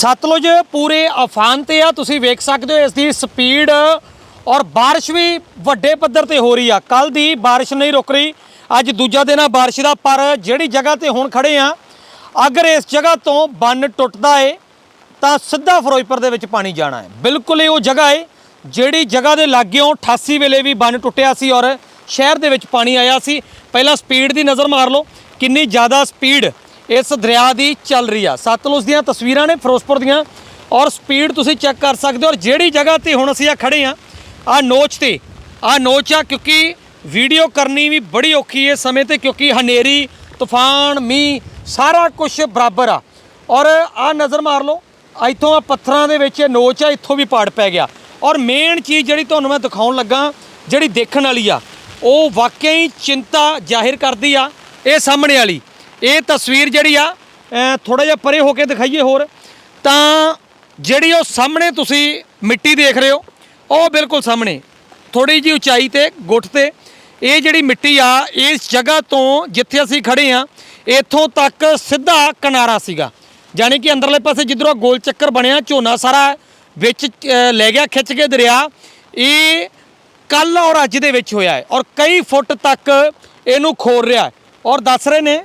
ਸਤਲੁਜ ਪੂਰੇ ਅਫਾਨ ਤੇ ਆ, ਤੁਸੀਂ ਵੇਖ ਸਕਦੇ ਹੋ ਇਸ ਦੀ ਸਪੀਡ ਔਰ ਬਾਰਿਸ਼ ਵੀ ਵੱਡੇ ਪੱਧਰ ਤੇ ਹੋ ਰਹੀ ਆ। ਕੱਲ ਦੀ ਬਾਰਿਸ਼ ਨਹੀਂ ਰੁਕ ਰਹੀ, ਅੱਜ ਦੂਜਾ ਦਿਨ ਆ ਬਾਰਿਸ਼ ਦਾ, ਪਰ ਜਿਹੜੀ ਜਗ੍ਹਾ ਤੇ ਹੁਣ ਖੜੇ ਆ, ਅਗਰ ਇਸ ਜਗ੍ਹਾ ਤੋਂ ਬੰਨ ਟੁੱਟਦਾ ਏ, ਤਾਂ ਸਿੱਧਾ ਫਿਰੋਜ਼ਪੁਰ ਦੇ ਵਿੱਚ ਪਾਣੀ ਜਾਣਾ ਹੈ ਬਿਲਕੁਲ ਹੀ ਉਹ ਜਗ੍ਹਾ ਏ, ਜਿਹੜੀ ਜਗ੍ਹਾ ਦੇ ਲਾਗਿਓਂ 88 ਵੇਲੇ ਵੀ ਬੰਨ ਟੁੱਟਿਆ ਸੀ ਔਰ ਸ਼ਹਿਰ ਦੇ ਵਿੱਚ ਪਾਣੀ ਆਇਆ ਸੀ। ਪਹਿਲਾਂ ਸਪੀਡ ਦੀ ਨਜ਼ਰ ਮਾਰ ਲਓ, ਕਿੰਨੀ ਜ਼ਿਆਦਾ ਸਪੀਡ ਇਸ ਦਰਿਆ ਦੀ ਚੱਲ ਰਹੀ ਆ। ਸਤਲੁਜ ਦੀਆਂ ਤਸਵੀਰਾਂ ਨੇ ਫਿਰੋਜ਼ਪੁਰ ਦੀਆਂ ਔਰ ਸਪੀਡ ਤੁਸੀਂ ਚੈੱਕ ਕਰ ਸਕਦੇ ਹੋ ਔਰ ਜਿਹੜੀ ਜਗ੍ਹਾ ਤੇ ਹੁਣ ਅਸੀਂ ਆ ਖੜੇ ਆ ਆ ਨੋਚ ਤੇ, ਆ ਨੋਚ ਆ ਕਿਉਂਕਿ ਵੀਡੀਓ ਕਰਨੀ ਵੀ ਬੜੀ ਔਖੀ ਹੈ ਸਮੇਂ ਤੇ ਕਿਉਂਕਿ ਹਨੇਰੀ, ਤੂਫਾਨ, ਮੀਂਹ, ਸਾਰਾ ਕੁਝ ਬਰਾਬਰ ਆ। ਔਰ ਆ ਨਜ਼ਰ ਮਾਰ ਲਓ, ਇੱਥੋਂ ਆ ਪੱਥਰਾਂ ਦੇ ਵਿੱਚ ਨੋਚ ਆ, ਇੱਥੋਂ ਵੀ ਪਾੜ ਪੈ ਗਿਆ। ਔਰ ਮੇਨ ਚੀਜ਼ ਜਿਹੜੀ ਤੁਹਾਨੂੰ ਮੈਂ ਦਿਖਾਉਣ ਲੱਗਾ, ਜਿਹੜੀ ਦੇਖਣ ਵਾਲੀ ਆ, ਉਹ ਵਾਕਿਆ ਹੀ ਚਿੰਤਾ ਜ਼ਾਹਿਰ ਕਰਦੀ ਆ, ਇਹ ਸਾਹਮਣੇ ਵਾਲੀ। ਇਹ ਤਸਵੀਰ ਜਿਹੜੀ ਆ ਥੋੜਾ ਜਿਹਾ ਪਰੇ ਹੋ ਕੇ ਦਿਖਾਈਏ ਹੋਰ। ਤਾਂ ਜਿਹੜੀ ਉਹ ਸਾਹਮਣੇ ਤੁਸੀਂ ਮਿੱਟੀ ਦੇਖ ਰਹੇ ਹੋ, ਉਹ ਬਿਲਕੁਲ ਸਾਹਮਣੇ। ਥੋੜੀ ਜੀ ਉਚਾਈ ਤੇ ਗੁੱਟ ਤੇ। ਇਹ ਜਿਹੜੀ ਮਿੱਟੀ ਆ, ਇਸ ਜਗ੍ਹਾ ਤੋਂ ਜਿੱਥੇ ਅਸੀਂ ਖੜੇ ਆ ਇੱਥੋਂ ਤੱਕ ਸਿੱਧਾ ਕਿਨਾਰਾ ਸੀਗਾ। ਜਾਣੀ ਕਿ ਅੰਦਰਲੇ ਪਾਸੇ ਜਿੱਧਰੋਂ ਗੋਲ ਚੱਕਰ ਬਣਿਆ, ਝੋਨਾ ਸਾਰਾ ਵਿੱਚ ਲੈ ਗਿਆ, ਖਿੱਚ ਕੇ ਦਰਿਆ। ਇਹ ਕੱਲ ਔਰ ਅੱਜ ਦੇ ਵਿੱਚ ਹੋਇਆ ਹੈ। ਔਰ ਕਈ ਫੁੱਟ ਤੱਕ ਇਹਨੂੰ ਖੋਰ ਰਿਹਾ ਔਰ ਦੱਸ ਰਹੇ ਨੇ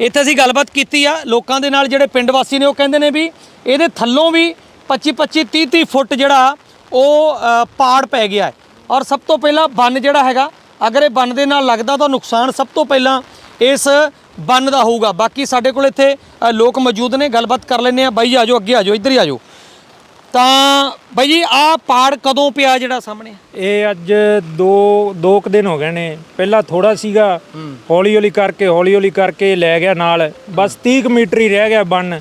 ਇੱਥੇ ਅਸੀਂ ਗੱਲਬਾਤ ਕੀਤੀ ਆ। ਲੋਕਾਂ ਦੇ ਨਾਲ ਜਿਹੜੇ ਪਿੰਡ ਵਾਸੀ ਨੇ ਉਹ ਕਹਿੰਦੇ ਨੇ ਵੀ ਇਹਦੇ ਥੱਲੋਂ ਵੀ 25 25 30 30 ਫੁੱਟ ਜਿਹੜਾ ਉਹ ਪਾੜ ਪੈ ਗਿਆ ਔਰ ਸਭ ਤੋਂ ਪਹਿਲਾਂ ਬੰਨ ਜਿਹੜਾ ਹੈਗਾ, ਅਗਰ ਇਹ ਬੰਨ ਦੇ ਨਾਲ ਲੱਗਦਾ ਤਾਂ ਨੁਕਸਾਨ ਸਭ ਤੋਂ ਪਹਿਲਾਂ ਇਸ ਬੰਨ ਦਾ ਹੋਊਗਾ। ਬਾਕੀ ਸਾਡੇ ਕੋਲ ਇੱਥੇ ਲੋਕ ਮੌਜੂਦ ਨੇ। ਗੱਲਬਾਤ ਕਰ ਲੈਂਦੇ ਆ ਬਾਈ ਆਜੋ ਅੱਗੇ ਆਜੋ ਇੱਧਰ ਹੀ ਆਜੋ ਤਾਂ ਬਾਈ ਜੀ ਆ ਪਾੜ ਕਦੋਂ ਪਿਆ ਜਿਹੜਾ ਸਾਹਮਣੇ? ਇਹ ਅੱਜ ਦੋ ਦੋ ਕੁ ਦਿਨ ਹੋ ਗਏ ਨੇ। ਪਹਿਲਾਂ ਥੋੜਾ ਸੀਗਾ ਹੌਲੀ ਹੌਲੀ ਕਰਕੇ ਹੌਲੀ ਹੌਲੀ ਕਰਕੇ ਲੈ ਗਿਆ ਨਾਲ। ਬਸ 30 ਕੁ ਮੀਟਰ ਹੀ ਰਹਿ ਗਿਆ ਬੰਨ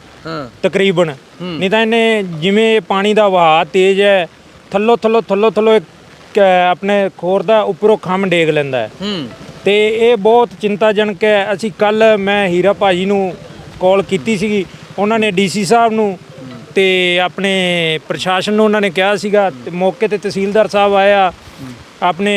ਤਕਰੀਬਨ। ਨਹੀਂ ਤਾਂ ਇਹਨੇ ਜਿਵੇਂ ਪਾਣੀ ਦਾ ਵਹਾਅ ਤੇਜ਼ ਹੈ ਥੱਲੋ ਥੱਲੋ ਥੱਲੋ ਥੱਲੋ ਇੱਕ ਆਪਣੇ ਖੋਰ ਦਾ ਉੱਪਰੋਂ ਖੰਮ ਡੇਗ ਲੈਂਦਾ ਹੂੰ। ਤੇ ਇਹ ਬਹੁਤ ਚਿੰਤਾਜਨਕ ਹੈ। ਅਸੀਂ ਕੱਲ ਮੈਂ ਹੀਰਾ ਭਾਜੀ ਨੂੰ ਕਾਲ ਕੀਤੀ ਸੀਗੀ। ਉਹਨਾਂ ਨੇ ਡੀਸੀ ਸਾਹਿਬ ਨੂੰ ਤੇ ਆਪਣੇ ਪ੍ਰਸ਼ਾਸਨ ਨੂੰ ਉਹਨਾਂ ਨੇ ਕਿਹਾ ਸੀਗਾ ਤੇ ਮੌਕੇ ਤੇ ਤਹਿਸੀਲਦਾਰ ਸਾਹਿਬ ਆਇਆ। ਆਪਣੇ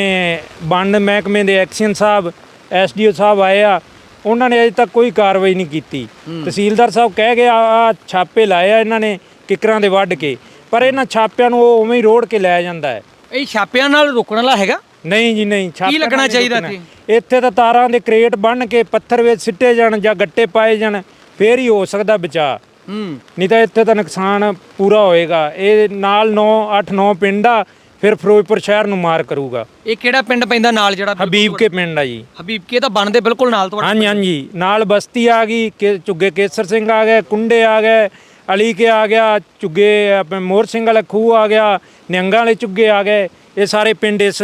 ਬੰਡ ਮਹਿਕਮੇ ਦੇ ਐਕਸ਼ਨ ਸਾਹਿਬ ਐਸਡੀਓ ਸਾਹਿਬ ਆਏ ਆ ਉਹਨਾਂ ਨੇ ਅਜੇ ਤੱਕ ਕੋਈ ਕਾਰਵਾਈ ਨਹੀਂ ਕੀਤੀ। ਤਹਿਸੀਲਦਾਰ ਸਾਹਿਬ ਕਹਿ ਗਏ ਆ ਛਾਪੇ ਲਾਏ ਆ ਇਹਨਾਂ ਨੇ ਕਿਕਰਾਂ ਦੇ ਵੱਢ ਕੇ। ਪਰ ਇਹਨਾਂ ਛਾਪਿਆਂ ਨੂੰ ਉਹ ਉਵੇਂ ਹੀ ਰੋੜ ਕੇ ਲੈ ਜਾਂਦਾ ਹੈ। ਇਹ ਛਾਪਿਆਂ ਨਾਲ ਰੁਕਣ ਵਾਲਾ ਹੈਗਾ? ਨਹੀਂ ਜੀ ਨਹੀਂ। ਛਾਪਿਆਂ ਲੱਗਣਾ ਨਾਲ ਨਹੀਂ ਚਾਹੀਦਾ। ਇੱਥੇ? ਤਾਂ ਤਾਰਾਂ ਦੇ ਕਰੇਟ ਬੰਨ ਕੇ ਪੱਥਰ ਵਿੱਚ ਸਿੱਟੇ ਜਾਣ ਜਾਂ ਗੱਟੇ ਪਾਏ ਜਾਣ ਫੇਰ ਹੀ ਹੋ ਸਕਦਾ ਬਚਾ ਹੂੰ ਨਹੀਂ ਤਾਂ ਇੱਥੇ ਤਾਂ ਨੁਕਸਾਨ ਪੂਰਾ ਹੋਏਗਾ। ਇਹ ਨਾਲ 9 8 9 ਪਿੰਡ ਆ ਫਿਰ ਫਿਰੋਜ਼ਪੁਰ ਸ਼ਹਿਰ ਨੂੰ ਮਾਰ ਕਰੂਗਾ। ਇਹ ਕਿਹੜਾ ਪਿੰਡ ਪੈਂਦਾ ਨਾਲ ਜਿਹੜਾ ਬਿਲਕੁਲ ਹਬੀਬ ਕੇ ਪਿੰਡ ਆ ਜੀ। ਹਬੀਬ ਕੇ ਤਾਂ ਬਣਦੇ ਬਿਲਕੁਲ ਨਾਲ ਤੁਹਾਡੇ ਹਾਂਜੀ ਹਾਂਜੀ। ਨਾਲ ਬਸਤੀ ਆ ਗਈ ਕਿ ਝੁੱਗੇ ਕੇਸਰ ਸਿੰਘ ਆ ਗਏ ਕੁੰਡੇ ਆ ਗਏ ਅਲੀ ਕੇ ਆ ਗਿਆ ਝੁੱਗੇ ਆਪਣੇ ਮੋਰ ਸਿੰਘ ਵਾਲਾ ਖੂਹ ਆ ਗਿਆ ਨਿਹੰਗਾਂ ਵਾਲੇ ਝੁੱਗੇ ਆ ਗਏ। ਇਹ ਸਾਰੇ ਪਿੰਡ ਇਸ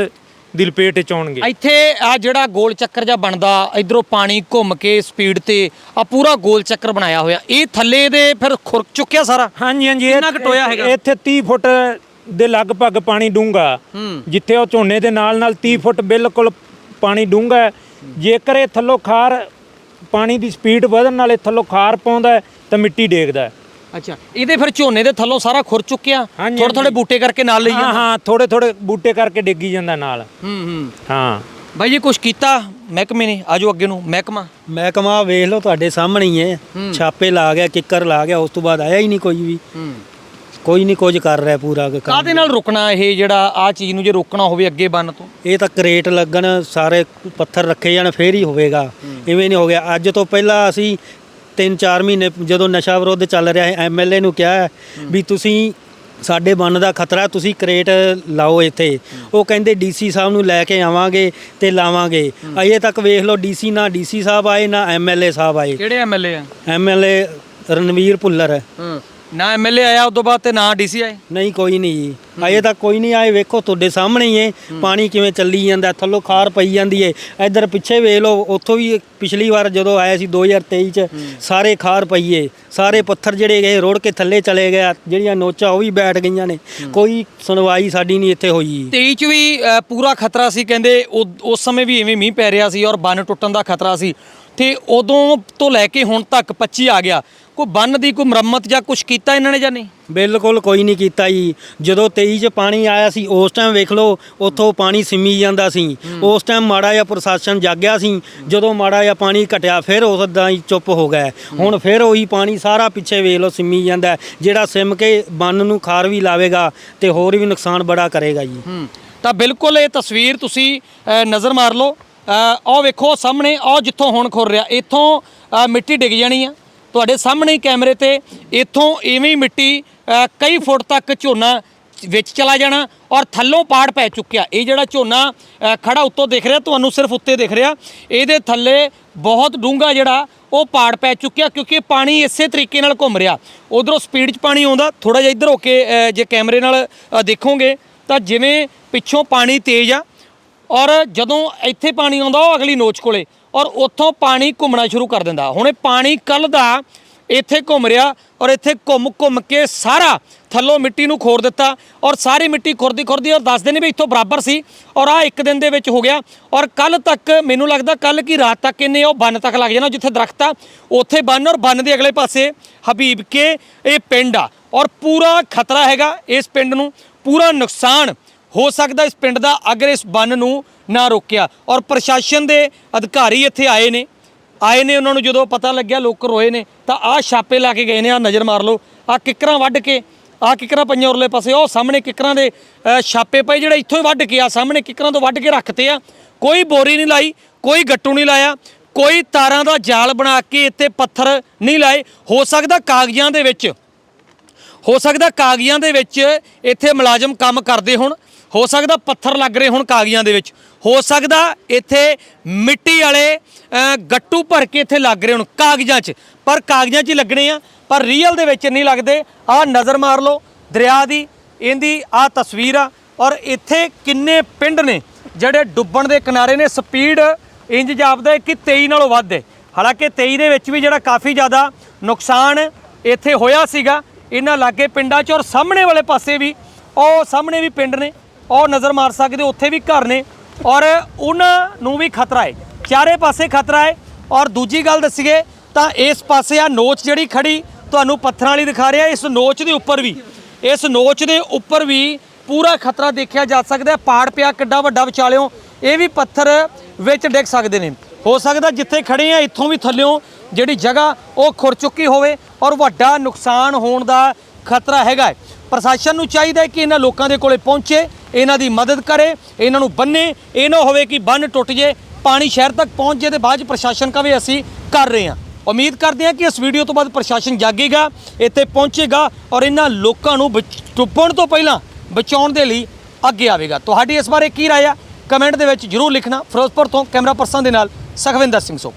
ਦੀ ਲਪੇਟ ਚ ਆਉਣਗੇ ਇੱਥੇ ਆ ਜਿਹੜਾ ਗੋਲ ਚੱਕਰ ਜਾਂ ਬਣਦਾ ਇਧਰੋਂ ਪਾਣੀ ਘੁੰਮ ਕੇ ਸਪੀਡ ਤੇ ਆ ਪੂਰਾ ਗੋਲ ਚੱਕਰ ਬਣਾਇਆ ਹੋਇਆ ਇਹ ਥੱਲੇ ਦੇ ਫਿਰ ਖੁਰਕ ਚੁੱਕਿਆ ਸਾਰਾ ਹਾਂਜੀ ਹਾਂਜੀ ਕਿੰਨਾ ਕੁ ਟੋਇਆ ਹੈਗਾ? ਇੱਥੇ 30 ਫੁੱਟ ਦੇ ਲਗਭਗ ਪਾਣੀ ਡੂੰਗਾ ਹੂੰ ਜਿੱਥੇ ਉਹ ਝੋਨੇ ਦੇ ਨਾਲ ਨਾਲ 30 ਫੁੱਟ ਬਿਲਕੁਲ ਪਾਣੀ ਡੂੰਗਾ ਹੈ। ਜੇਕਰ ਇਹ ਥੱਲੋਂ ਖਾਰ ਪਾਣੀ ਦੀ ਸਪੀਡ ਵਧਣ ਨਾਲ ਇਹ ਥੱਲੋਂ ਖਾਰ ਪਾਉਂਦਾ ਹੈ ਤਾਂ ਮਿੱਟੀ ਡੇਗਦਾ ਹੈ। ਅੱਛਾ ਇਹਦੇ ਫਿਰ ਝੋਨੇ ਦੇ ਥੱਲੋਂ ਸਾਰਾ ਖੁਰ ਚੁੱਕਿਆ? ਹਾਂਜੀ, ਥੋੜੇ ਥੋੜੇ ਬੂਟੇ ਕਰਕੇ ਨਾਲ ਲਈ ਹਾਂ ਹਾਂ ਥੋੜੇ ਥੋੜੇ ਬੂਟੇ ਕਰਕੇ ਡਿੱਗੀ ਜਾਂਦਾ ਨਾਲ। ਹੂੰ ਹੂੰ। ਹਾਂ। ਬਾਈ ਜੀ ਕੁਝ ਕੀਤਾ ਮਹਿਕਮੇ ਨੇ? ਆਜੋ ਅੱਗੇ ਨੂੰ ਮਹਿਕਮਾ। ਮਹਿਕਮਾ ਵੇਖ ਲਓ ਤੁਹਾਡੇ ਸਾਹਮਣੇ ਹੀ ਹੈ। ਛਾਪੇ ਲਾ ਗਿਆ ਕਿੱਕਰ ਲਾ ਗਿਆ ਉਸ ਤੋਂ ਬਾਅਦ ਆਇਆ ਹੀ ਨਹੀਂ ਕੋਈ ਵੀ। ਹੂੰ। ਕੋਈ ਨਹੀਂ ਕੁਝ ਕਰ ਰਿਹਾ ਪੂਰਾ ਕੰਮ। ਕਾਦੇ ਨਾਲ ਰੁਕਣਾ ਇਹ ਜਿਹੜਾ ਆ ਚੀਜ਼ ਨੂੰ ਜੇ ਰੋਕਣਾ ਹੋਵੇ ਅੱਗੇ ਬੰਨ ਤੋਂ? ਇਹ ਤਾਂ ਕਰੇਟ ਲੱਗਣ ਸਾਰੇ ਪੱਥਰ ਰੱਖੇ ਜਾਣ ਫੇਰ ਹੀ ਹੋਵੇਗਾ। ਇਵੇਂ ਨਹੀਂ ਹੋ ਗਿਆ। ਅੱਜ ਤੋਂ ਪਹਿਲਾਂ ਅਸੀਂ 3-4 ਮਹੀਨੇ ਜਦੋਂ ਨਸ਼ਾ ਵਿਰੋਧ ਚੱਲ ਰਿਹਾ ਹੈ ਐਮਐਲਏ ਨੂੰ ਕਿਹਾ ਹੈ ਵੀ ਤੁਸੀਂ ਸਾਡੇ ਬੰਨ ਦਾ ਖਤਰਾ ਤੁਸੀਂ ਕਰੇਟ ਲਾਓ ਇੱਥੇ। ਉਹ ਕਹਿੰਦੇ ਡੀਸੀ ਸਾਹਿਬ ਨੂੰ ਲੈ ਕੇ ਆਵਾਂਗੇ ਤੇ ਲਾਵਾਂਗੇ। ਅਜੇ ਤੱਕ ਵੇਖ ਲਓ ਡੀਸੀ ਨਾ ਡੀਸੀ ਸਾਹਿਬ ਆਏ ਨਾ ਐਮਐਲਏ ਸਾਹਿਬ ਆਏ। ਕਿਹੜੇ ਐਮਐਲਏ ਆ? ਐਮਐਲਏ ਰਣਵੀਰ ਭੁੱਲਰ ਹੂੰ। ਨਾ ਐਮਐਲਏ ਆਇਆ ਉਦੋਂ ਬਾਅਦ ਤੇ ਨਾ ਡੀਸੀ ਆਏ? ਨਹੀਂ ਕੋਈ ਨਹੀਂ ਜੀ। ਅਜੇ ਤੱਕ ਕੋਈ ਨਹੀਂ ਆਏ। ਵੇਖੋ ਤੁਹਾਡੇ ਸਾਹਮਣੇ ਹੀ ਹੈ। ਪਾਣੀ ਕਿਵੇਂ ਚੱਲੀ ਜਾਂਦਾ ਥੱਲੋਂ ਖਾਰ ਪਈ ਜਾਂਦੀ ਹੈ। ਇੱਧਰ ਪਿੱਛੇ ਵੇਖ ਲਓ ਉੱਥੋਂ ਵੀ ਪਿਛਲੀ ਵਾਰ ਜਦੋਂ ਆਇਆ ਸੀ 2023 ਚ ਸਾਰੇ ਖਾਰ ਪਈਏ ਸਾਰੇ ਪੱਥਰ ਜਿਹੜੇ ਗਏ ਰੋੜ ਕੇ ਥੱਲੇ ਚਲੇ ਗਏ ਜਿਹੜੀਆਂ ਨੋਚਾਂ ਉਹ ਵੀ ਬੈਠ ਗਈਆਂ ਨੇ। ਕੋਈ ਸੁਣਵਾਈ ਸਾਡੀ ਨਹੀਂ ਇੱਥੇ ਹੋਈ 23 ਚ ਵੀ ਅ, ਪੂਰਾ ਖਤਰਾ ਸੀ ਕਹਿੰਦੇ ਉਦ- ਉਸ ਸਮੇਂ ਵੀ ਐਵੇਂ ਮੀਂਹ ਪੈ ਰਿਹਾ ਸੀ ਔਰ ਬੰਨ ਟੁੱਟਣ ਦਾ ਖਤਰਾ ਸੀ। ਤੇ ਉਦੋਂ ਤੋਂ ਲੈ ਕੇ ਹੁਣ ਤੱਕ 25 ਆ ਗਿਆ। ਕੋਈ ਬੰਨ ਦੀ ਕੋਈ ਮੁਰੰਮਤ ਜਾਂ ਕੁਝ ਕੀਤਾ ਇਹਨਾਂ ਨੇ ਜਾਂ ਨਹੀਂ? ਬਿਲਕੁਲ ਕੋਈ ਨਹੀਂ ਕੀਤਾ ਜੀ। ਜਦੋਂ 23 ਚ ਪਾਣੀ ਆਇਆ ਸੀ ਉਸ ਟਾਈਮ ਵੇਖ ਲਓ ਉੱਥੋਂ ਪਾਣੀ ਸਿੰਮੀ ਜਾਂਦਾ ਸੀ। ਉਸ ਟਾਈਮ ਮਾੜਾ ਜਿਹਾ ਪ੍ਰਸ਼ਾਸਨ ਜਾਗਿਆ ਸੀ। ਜਦੋਂ ਮਾੜਾ ਜਿਹਾ ਪਾਣੀ ਘਟਿਆ ਫਿਰ ਉਸਦਾ ਹੀ ਚੁੱਪ ਹੋ ਗਿਆ। ਹੁਣ ਫਿਰ ਉਹੀ ਪਾਣੀ ਸਾਰਾ ਪਿੱਛੇ ਵੇਖ ਲਓ ਸਿੰਮੀ ਜਾਂਦਾ ਜਿਹੜਾ ਸਿਮ ਕੇ ਬੰਨ ਨੂੰ ਖਾਰ ਵੀ ਲਾਵੇਗਾ ਤੇ ਹੋਰ ਵੀ ਨੁਕਸਾਨ ਬੜਾ ਕਰੇਗਾ ਜੀ। ਤਾਂ ਬਿਲਕੁਲ ਇਹ ਤਸਵੀਰ ਤੁਸੀਂ ਨਜ਼ਰ ਮਾਰ ਲਓ। ਆਹ ਵੇਖੋ ਸਾਹਮਣੇ ਆਹ ਜਿੱਥੋਂ ਹੁਣ ਖੁਰ ਰਿਹਾ ਇੱਥੋਂ ਮਿੱਟੀ ਡਿੱਗ ਜਾਣੀ ਆ। ਤੁਹਾਡੇ ਸਾਹਮਣੇ ਕੈਮਰੇ ਤੇ ਇੱਥੋਂ ਇਵੇਂ ਹੀ ਮਿੱਟੀ ਕਈ ਫੁੱਟ ਤੱਕ ਝੋਨਾ ਵਿੱਚ ਚਲਾ ਜਾਣਾ ਔਰ ਥੱਲੋਂ ਪਾੜ ਪੈ ਚੁੱਕਿਆ। ਇਹ ਜਿਹੜਾ ਝੋਨਾ ਅ, ਖੜਾ ਉੱਤੋਂ ਦਿਖ ਰਿਹਾ ਤੁਹਾਨੂੰ ਸਿਰਫ ਉੱਤੇ ਦਿਖ ਰਿਹਾ। ਇਹਦੇ ਥੱਲੇ ਬਹੁਤ ਡੂੰਘਾ ਜਿਹੜਾ ਉਹ ਪਾੜ ਪੈ ਚੁੱਕਿਆ ਕਿਉਂਕਿ ਪਾਣੀ ਇਸੇ ਤਰੀਕੇ ਨਾਲ ਘੁੰਮ ਰਿਹਾ। ਉਧਰੋਂ ਸਪੀਡ 'ਚ ਪਾਣੀ ਆਉਂਦਾ ਥੋੜਾ ਜਿਹਾ ਇੱਧਰ ਹੋ ਕੇ ਜੇ ਕੈਮਰੇ ਨਾਲ ਦੇਖੋਗੇ ਤਾਂ ਜਿਵੇਂ ਪਿੱਛੋਂ ਪਾਣੀ ਤੇਜ਼ ਆ ਔਰ ਜਦੋਂ ਇੱਥੇ ਪਾਣੀ ਆਉਂਦਾ ਉਹ ਅਗਲੀ ਨੋਚ ਕੋਲੇ। ਔਰ ਉੱਥੋਂ ਪਾਣੀ ਘੁੰਮਣਾ ਸ਼ੁਰੂ ਕਰ ਦਿੰਦਾ। ਹੁਣ ਇਹ ਪਾਣੀ ਕੱਲ ਦਾ ਇੱਥੇ ਘੁੰਮ ਰਿਹਾ ਔਰ ਇੱਥੇ ਘੁੰਮ ਘੁੰਮ ਕੇ ਸਾਰਾ ਥੱਲੋਂ ਮਿੱਟੀ ਨੂੰ ਖੋਰ ਦਿੱਤਾ ਔਰ ਸਾਰੀ ਮਿੱਟੀ ਖੁਰਦੀ ਖੁਰਦੀ ਔਰ ਦੱਸਦੇ ਨੇ ਵੀ ਇੱਥੋਂ ਬਰਾਬਰ ਸੀ ਔਰ ਆ ਇੱਕ ਦਿਨ ਦੇ ਵਿੱਚ ਹੋ ਗਿਆ ਔਰ ਕੱਲ ਤੱਕ ਮੈਨੂੰ ਲੱਗਦਾ ਕੱਲ ਕੀ ਰਾਤ ਤੱਕ ਇਹਨੇ ਉਹ ਬੰਨ ਤੱਕ ਲੱਗ ਜਾਣਾ ਜਿੱਥੇ ਦਰਖਤ ਆ, ਉੱਥੇ ਬੰਨ ਔਰ ਬੰਨ ਦੇ ਅਗਲੇ ਪਾਸੇ ਹਬੀਬ ਕੇ ਇਹ ਪਿੰਡ ਆ। ਔਰ ਪੂਰਾ ਖਤਰਾ ਹੈਗਾ ਇਸ ਪਿੰਡ ਨੂੰ, ਪੂਰਾ ਨੁਕਸਾਨ ਹੋ ਸਕਦਾ ਇਸ ਪਿੰਡ ਦਾ ਅਗਰ ਇਸ ਬੰਨ ਨੂੰ ਨਾ ਰੋਕਿਆ। ਔਰ ਪ੍ਰਸ਼ਾਸਨ ਦੇ ਅਧਿਕਾਰੀ ਇੱਥੇ ਆਏ ਨੇ। ਆਏ ਨੇ, ਉਹਨਾਂ ਨੂੰ ਜਦੋਂ ਪਤਾ ਲੱਗਿਆ, ਲੋਕ ਰੋਏ ਨੇ, ਤਾਂ ਆਹ ਛਾਪੇ ਲਾ ਕੇ ਗਏ ਨੇ ਆ ਨਜ਼ਰ ਮਾਰ ਲਓ। ਆ ਕਿੱਕਰਾਂ ਵੱਢ ਕੇ ਆ ਕਿੱਕਰਾਂ ਪਈਆਂ ਉਰਲੇ ਪਾਸੇ, ਉਹ ਸਾਹਮਣੇ ਕਿੱਕਰਾਂ ਦੇ ਛਾਪੇ ਪਏ, ਜਿਹੜੇ ਇੱਥੋਂ ਹੀ ਵੱਢ ਕੇ ਆ, ਸਾਹਮਣੇ ਕਿੱਕਰਾਂ ਤੋਂ ਵੱਢ ਕੇ ਰੱਖਤੇ ਆ। ਕੋਈ ਬੋਰੀ ਨਹੀਂ ਲਾਈ, ਕੋਈ ਗੱਟੂ ਨਹੀਂ ਲਾਇਆ, ਕੋਈ ਤਾਰਾਂ ਦਾ ਜਾਲ ਬਣਾ ਕੇ ਇੱਥੇ ਪੱਥਰ ਨਹੀਂ ਲਾਏ। ਹੋ ਸਕਦਾ ਕਾਗਜ਼ਾਂ ਦੇ ਵਿੱਚ, ਹੋ ਸਕਦਾ ਕਾਗਜ਼ਾਂ ਦੇ ਵਿੱਚ ਇੱਥੇ ਮੁਲਾਜ਼ਮ ਕੰਮ ਕਰਦੇ ਹੋਣ ਹੋ ਸਕਦਾ ਪੱਥਰ ਲੱਗ ਰਹੇ ਹੁਣ ਕਾਗਜ਼ਾਂ ਦੇ ਵਿੱਚ। ਹੋ ਸਕਦਾ ਇੱਥੇ ਮਿੱਟੀ ਵਾਲੇ ਗੱਟੂ ਭਰ ਕੇ ਇੱਥੇ ਲੱਗ ਰਹੇ ਹੁਣ ਕਾਗਜ਼ਾਂ 'ਚ। ਪਰ ਕਾਗਜ਼ਾਂ 'ਚ ਹੀ ਲੱਗਣੇ ਆ, ਪਰ ਰੀਅਲ ਦੇ ਵਿੱਚ ਨਹੀਂ ਲੱਗਦੇ। ਆਹ ਨਜ਼ਰ ਮਾਰ ਲਓ, ਦਰਿਆ ਦੀ, ਇਹਦੀ ਆਹ ਤਸਵੀਰ ਆ। ਔਰ ਇੱਥੇ ਕਿੰਨੇ ਪਿੰਡ ਨੇ ਜਿਹੜੇ ਡੁੱਬਣ ਦੇ ਕਿਨਾਰੇ ਨੇ। ਸਪੀਡ ਇੰਜ ਜਾਪਦਾ ਹੈ ਕਿ 23 ਨਾਲੋਂ ਵੱਧ ਹੈ। ਹਾਲਾਂਕਿ 23 ਦੇ ਵਿੱਚ ਵੀ ਜਿਹੜਾ ਕਾਫੀ ਜ਼ਿਆਦਾ ਨੁਕਸਾਨ ਇੱਥੇ ਹੋਇਆ ਸੀਗਾ, ਇਹਨਾਂ ਲਾਗੇ ਪਿੰਡਾਂ 'ਚ। ਔਰ ਸਾਹਮਣੇ ਵਾਲੇ ਪਾਸੇ ਵੀ, ਉਹ ਸਾਹਮਣੇ ਵੀ ਪਿੰਡ ਨੇ। ਉਹ ਨਜ਼ਰ ਮਾਰ ਸਕਦੇ ਉੱਥੇ ਵੀ ਘਰ ਨੇ ਔਰ ਉਹਨਾਂ ਨੂੰ ਵੀ ਖਤਰਾ ਹੈ। ਚਾਰੇ ਪਾਸੇ ਖਤਰਾ ਹੈ ਔਰ ਦੂਜੀ ਗੱਲ ਦੱਸੀਏ ਤਾਂ ਇਸ ਪਾਸੇ ਆ ਨੋਚ ਜਿਹੜੀ ਖੜੀ ਤੁਹਾਨੂੰ ਪੱਥਰਾਂ ਵਾਲੀ ਦਿਖਾ ਰਿਹਾ, ਇਸ ਨੋਚ ਦੇ ਉੱਪਰ ਵੀ। ਇਸ ਨੋਚ ਦੇ ਉੱਪਰ ਵੀ ਪੂਰਾ ਖਤਰਾ ਦੇਖਿਆ ਜਾ ਸਕਦਾ ਪਾੜ ਪਿਆ ਕਿੱਡਾ ਵੱਡਾ ਵਿਚਾਲਿਓ, ਇਹ ਵੀ ਪੱਥਰ ਵਿੱਚ ਡਿੱਗ ਸਕਦੇ ਨੇ। ਹੋ ਸਕਦਾ ਜਿੱਥੇ ਖੜੇ ਆ, ਇੱਥੋਂ ਵੀ ਥੱਲਿਓਂ ਜਿਹੜੀ ਜਗ੍ਹਾ ਉਹ ਖੁਰ ਚੁੱਕੀ ਹੋਵੇ ਔਰ ਵੱਡਾ ਨੁਕਸਾਨ ਹੋਣ ਦਾ ਖਤਰਾ ਹੈਗਾ ਹੈ। ਪ੍ਰਸ਼ਾਸਨ ਨੂੰ ਚਾਹੀਦਾ ਹੈ ਕਿ ਇਹਨਾਂ ਲੋਕਾਂ ਦੇ ਕੋਲੇ ਪਹੁੰਚੇ, ਇਹਨਾਂ ਦੀ ਮਦਦ ਕਰੇ, ਇਹਨਾਂ ਨੂੰ ਬੰਨੇ, ਇਹ ਨਾ ਹੋਵੇ ਕਿ ਬੰਨ ਟੁੱਟ ਜੇ, ਪਾਣੀ ਸ਼ਹਿਰ ਤੱਕ ਪਹੁੰਚ ਜੇ ਤੇ ਬਾਅਦ 'ਚ ਪ੍ਰਸ਼ਾਸਨ ਕਵੇ ਅਸੀਂ ਕਰ ਰਹੇ ਹਾਂ। ਉਮੀਦ ਕਰਦੇ ਹਾਂ ਕਿ ਇਸ ਵੀਡੀਓ ਤੋਂ ਬਾਅਦ ਪ੍ਰਸ਼ਾਸਨ ਜਾਗੇਗਾ, ਇੱਥੇ ਪਹੁੰਚੇਗਾ ਔਰ ਇਹਨਾਂ ਲੋਕਾਂ ਨੂੰ ਬਚ- ਡੁੱਬਣ ਤੋਂ ਪਹਿਲਾਂ ਬਚਾਉਣ ਦੇ ਲਈ ਅੱਗੇ ਆਵੇਗਾ। ਤੁਹਾਡੀ ਇਸ ਬਾਰੇ ਕੀ ਰਾਏ ਆ? ਕਮੈਂਟ ਦੇ ਵਿੱਚ ਜਰੂਰ ਲਿਖਣਾ। ਫਿਰੋਜ਼ਪੁਰ ਤੋਂ ਕੈਮਰਾ ਪਰਸਨ ਦੇ ਨਾਲ ਸਖਵਿੰਦਰ ਸਿੰਘ ਸੁਖ।